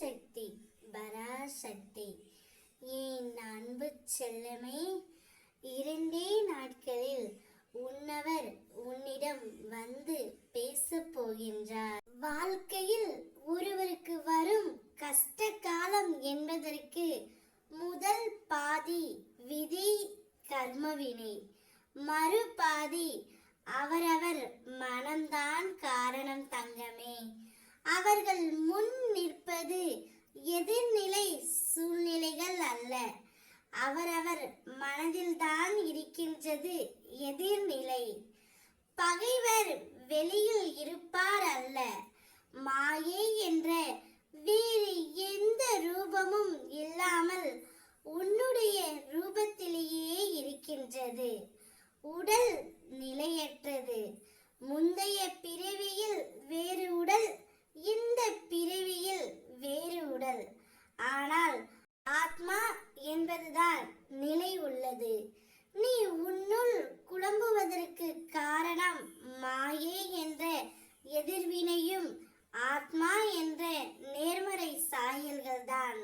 சக்தி பராசக்தி என் அன்பு செல்லமே இரண்டே நாட்களில் உன்னவர் உன்னிடம் வந்து பேசப் போகின்றார். வாழ்க்கையில் ஒருவருக்கு வரும் கஷ்ட காலம் என்பதற்கு முதல் பாதி விதி கர்மவினை. மறுபாதி அவரவர் மன காரணம் தங்கமே அவர்கள் முன் நிற்பது எதிர்நிலை சூழ்நிலைகள் அல்ல அவரவர் மனதில்தான் இருக்கின்றது எதிர்நிலை. பகைவர் வெளியில் இருப்பார் அல்ல மாயை என்ற வேறு எந்த ரூபமும் இல்லாமல் உன்னுடைய ரூபத்திலேயே இருக்கின்றது. உடல் நிலையற்றது. முந்தைய பிறவியில் வேறு உடல் இந்த பிறவியில் வேறு உடல் ஆனால் ஆத்மா என்பதுதான் நிலை உள்ளது நீ உன்னுள் குழம்புவதற்கு காரணம் மாயே என்ற எதிர்வினையும் ஆத்மா என்ற நேர்மறை சாயல்கள்தான்.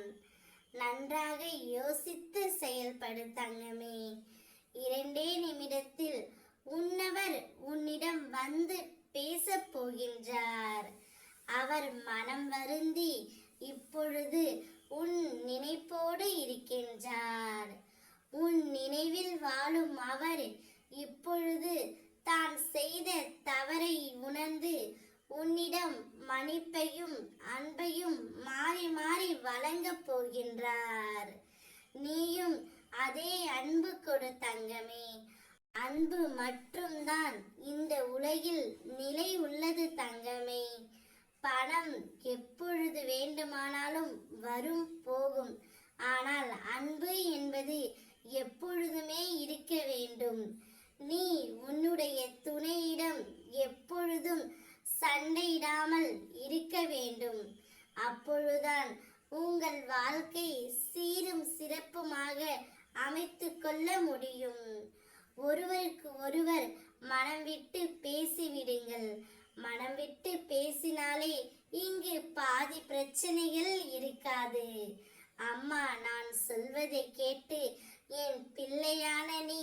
நன்றாக யோசித்து செயல்படு தங்கமே. இரண்டே நிமிடத்தில் உன்னவர் உன்னிடம் வந்து பேசப் போகின்றார். அவர் மனம் வருந்தி இப்பொழுது உன் நினைப்போடு இருக்கின்றார் உன் நினைவில் வாழும் அவர் இப்பொழுது தான் செய்த தவறை உணர்ந்து உன்னிடம் மன்னிப்பையும் அன்பையும் மாறி மாறி வழங்கப் போகின்றார். நீயும் அதே அன்பு கொடு தங்கமே. அன்பு மட்டும்தான் இந்த உலகில் நிலை உள்ளது தங்கமே. பணம் எப்பொழுது வேண்டுமானாலும் வரும் போகும். ஆனால் அன்பு என்பது எப்பொழுது வேண்டும். நீ உன்னுடைய துணையிடம் எப்பொழுதும் சண்டையிடாமல் இருக்க வேண்டும். அப்பொழுதுதான் உங்கள் வாழ்க்கை சீரும் சிறப்புமாக அமைத்து கொள்ள முடியும். ஒருவருக்கு ஒருவர் மனம் விட்டு பேசிவிடுங்கள். மனம் விட்டு பேசினாலே இங்கு பாதி பிரச்சனைகள் இருக்காது. அம்மா நான் சொல்வதை கேட்டு என் பிள்ளையான நீ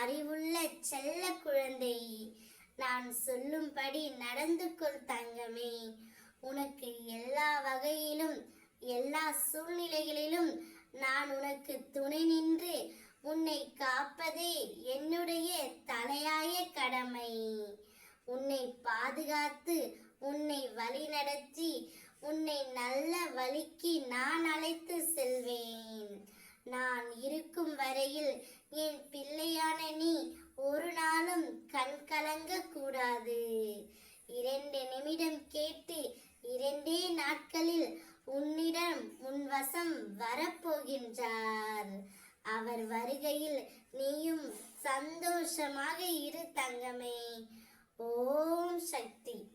அறிவுள்ள செல்ல குழந்தை நான் சொல்லும்படி நடந்து கொள் தங்கமே. உனக்கு எல்லா வகையிலும் எல்லா சூழ்நிலைகளிலும் நான் உனக்கு துணை நின்று உன்னை காப்பதே என்னுடைய தலையாய கடமை. உன்னை பாதுகாத்து உன்னை வழிநடத்தி உன்னை நல்ல வழிக்கு நான் அழைத்து செல்வேன். நான் இருக்கும் வரையில் என் பிள்ளையான நீ இரண்டு நிமிடம் கேட்டு இரண்டே நாட்களில் உன்னிடம் உன் வசம் வரப்போகின்றார். அவர் வருகையில் நீயும் சந்தோஷமாக இரு தங்கமே. ஓம் சக்தி.